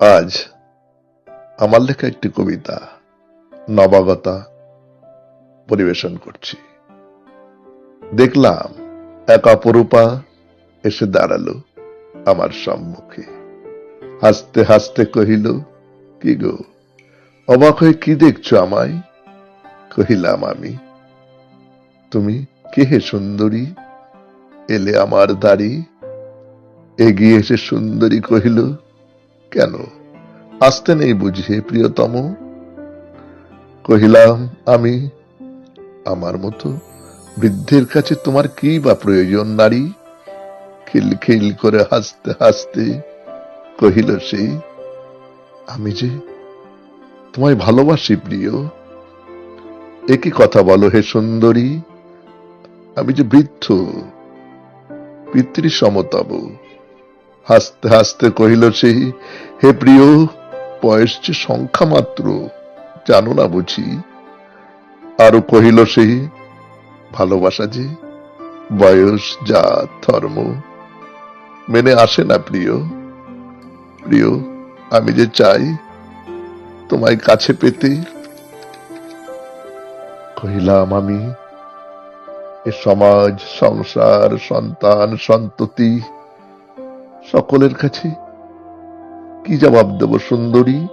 আজ আমার লেখা একটি কবিতা, নবাগতা, পরিবেশন করছি। দেখলাম এক অপরূপা এসে দাঁড়াল আমার সম্মুখে। হাসতে হাসতে কহিল, কি গো, অবাক হয়ে কি দেখছ আমায়? কহিলাম, আমি। তুমি কে হে সুন্দরী? এলে আমার দাড়ি? এগিয়ে এসে সুন্দরী কহিল কেন? আসতে নেই বুঝি প্রিয়তম। কহিলাম, আমি আমার মতো বৃদ্ধের কাছে তোমার কি বা প্রয়োজন, নারী? খিলখিল করে হাসতে হাসতে কহিল সে, আমি যে তোমায় ভালোবাসি, প্রিয়। একই কথা বলো হে সুন্দরী? আমি যে বৃদ্ধ, পিতৃ সমতব। হাসতে হাসতে কহিল সেই হে প্রিয়, বয়স যে সংখ্যা মাত্র, জানো না বুঝি? আরও কহিল সেই ভালোবাসা যে, বয়স, জাত, ধর্ম, মেনে আসে না প্রিয়। প্রিয়, আমি যে চাই, তোমায় কাছে পেতে। কহিলাম আমি, এ সমাজ, সংসার, সন্তান, সন্ততি সকলের কাছে কি জবাব দেব সুন্দরী?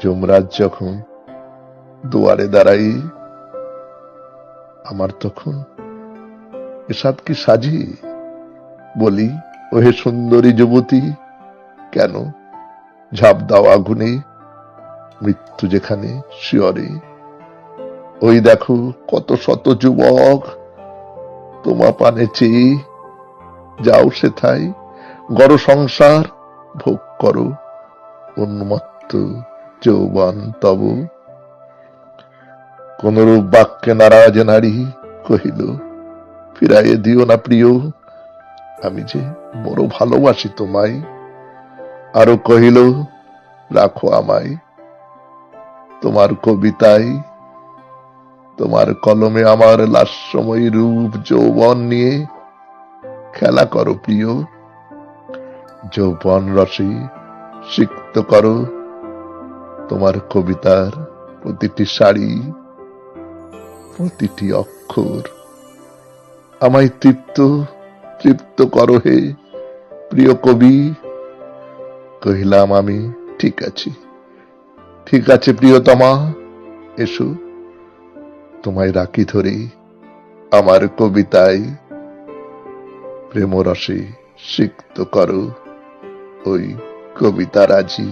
যমরাজ যখন দুয়ারে দাঁড়াই আমার তখন এসব কি সাজি? বলি, ওহে সুন্দরী যুবতী, কেন ঝাঁপ দাও আগুনে? মৃত্যু যেখানে শিয়রে। ওই দেখো কত শত যুবক তোমা পানে চেয়ে যাও সেথাই গড় সংসার ভোগ করো। উন্মত্ত যৌবন তব। কোনরূপ বাক্যে নারাজ নারী কহিল, ফিরাইয়ে দিও না প্রিয়, আমি যে বড় ভালোবাসি তোমায়। আরও কহিল, রাখো আমায়। তোমার কবিতায়, তোমার কলমে আমার লাস্যময়ী রূপ যৌবন নিয়ে খেলা করো প্রিয়। যৌবন রসে, সিক্ত করো। তোমার কবিতার প্রতিটি শাড়ি প্রতিটি অক্ষর আমায় তৃপ্ত তৃপ্ত করো হে প্রিয় কবি। কহিলাম, আমি ঠিক আছে। ঠিক আছে প্রিয়তমা, এসো। তোমায় রাখি ধরে আমার কবিতায়। প্রেমরসে সিক্ত করো। ওই কবিতা রাজি।